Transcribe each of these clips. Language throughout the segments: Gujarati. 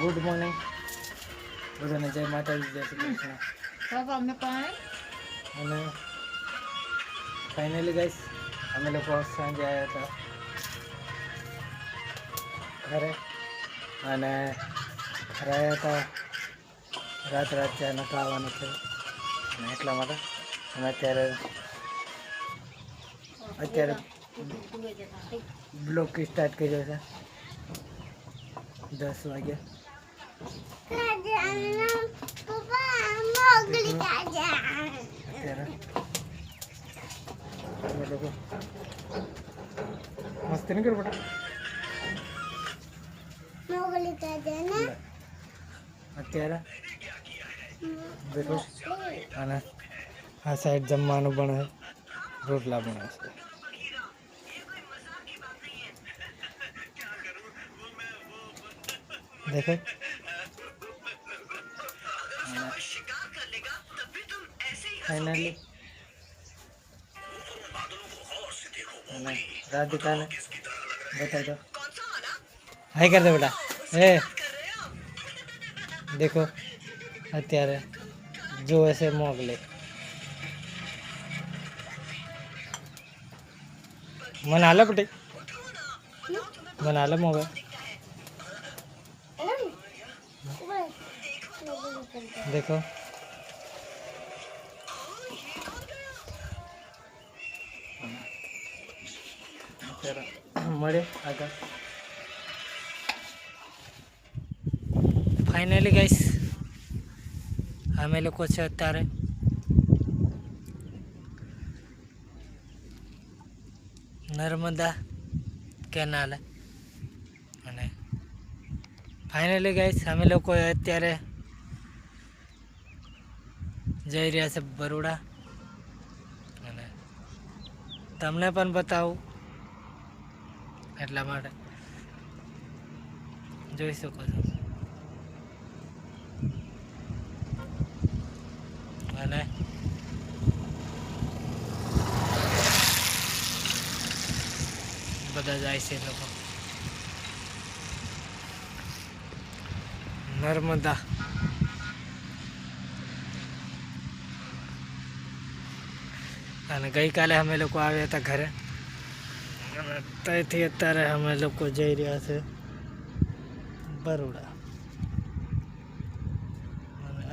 ગુડ મોર્નિંગ બધાને જય માતાજી જય શ્રી કૃષ્ણ. બાબા અમને પાણી? અને ફાઇનલી ગાઈસ અમે લોકો સાંજે આવ્યા હતા ઘરે. અને ઘરે આવ્યા હતા રાત રાત ચા આવવાનું છે. અને એટલા માટે અને અત્યારે અત્યારે બ્લોક સ્ટાર્ટ કર્યો છે. દસ વાગ્યા. મસ્તી નહીં કરું બેટા અત્યારે? દેખો અને આ સાઈડ જમવાનું છે રોટલા બને છે દેખો ફાઇનલી અને રાધિકાને બતાવી દો હાય કર દે બેટા એ દેખો અત્યારે જોવે છે મોગલી મને હાલે પટી મને હાલે મોબાઈલ દેખો મળે આગળ. ફાઇનલી ગાઈસ અમે લોકો છે અત્યારે નર્મદા કેનાલ. અને ફાઇનલી ગાઈસ અમે લોકો અત્યારે જઈ રહ્યા છે બરોડા. અને તમને પણ બતાવું એટલા માટે. જોઈ શકો છો. અને બધા જાય છે લોકો. નર્મદા. અને ગઈકાલે અમે લોકો આવ્યા હતા ઘરે. અને ત્યાંથી અત્યારે અમે લોકો જઈ રહ્યા છે બરોડા.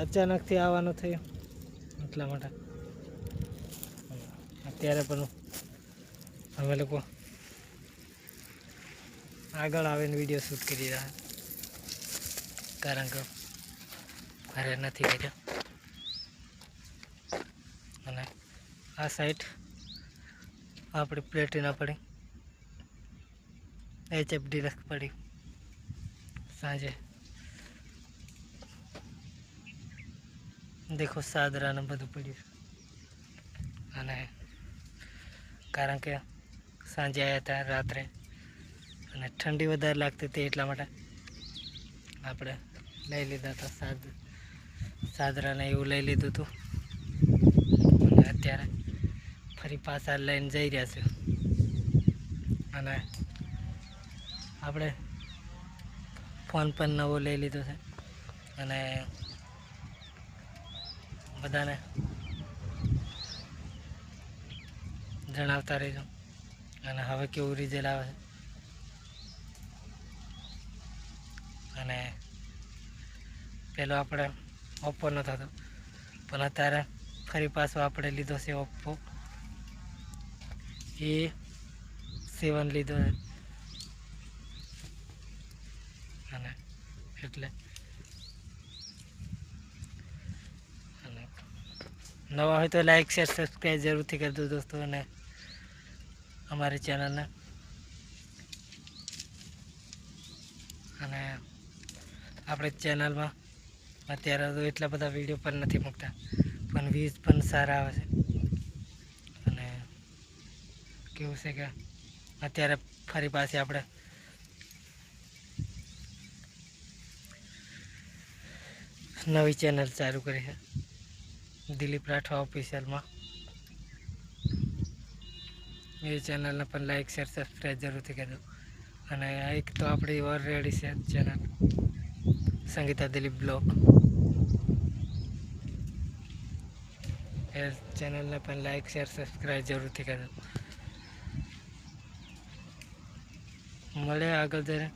અચાનકથી આવવાનું થયું એટલા માટે. અત્યારે પણ અમે લોકો આગળ આવીને વીડિયો શૂટ કરી રહ્યા કારણ કે ઘરે નથી કર્યો અને આ સાઈડ આપણી પ્લેટિના પડી. એચએફ લખ પડી. સાંજે. દેખો સાદરા ને બધું પડ્યું. અને કારણ કે સાંજે આવ્યા હતા રાત્રે. અને ઠંડી વધારે લાગતી હતી એટલા માટે આપણે લઈ લીધા હતા સાદ, સાદરાને એવું લઈ લીધું હતું અને અત્યારે ફરી પાછા લઈને જઈ રહ્યા છે અને આપણે ફોન પણ નવો લઈ લીધો છે. અને બધાને જણાવતા રહેજો. અને હવે કેવું રિઝલ્ટ આવે છે. અને પેલો આપણે ઓપ્પો નહોતો થતો પણ અત્યારે ફરી પાછો આપણે લીધો છે ઓપ્પો એ સેવન લીધો છે. અને એટલે. નવા હોય તો લાઈક શેર સબસ્ક્રાઈબ જરૂરથી કરજો દોસ્તો અને અમારી ચેનલને અને આપણે ચેનલમાં અત્યારે તો એટલા બધા વીડિયો પણ નથી મૂકતા, પણ વ્યૂઝ પણ સારા આવે છે. અને કેવું છે કે અત્યારે ફરી પાછી આપણે નવી ચેનલ ચાલુ કરી છે. દિલીપ રાઠવા ઓફિશિયલમાં એ ચેનલને પણ લાઈક શેર સબસ્ક્રાઈબ જરૂરથી કરજો. અને એક તો આપણી ઓલરેડી છે ચેનલ સંગીતા દિલીપ બ્લોગ. એ ચેનલને પણ લાઈક શેર સબસ્ક્રાઈબ જરૂરથી કરજો. મળે આગળ જયારે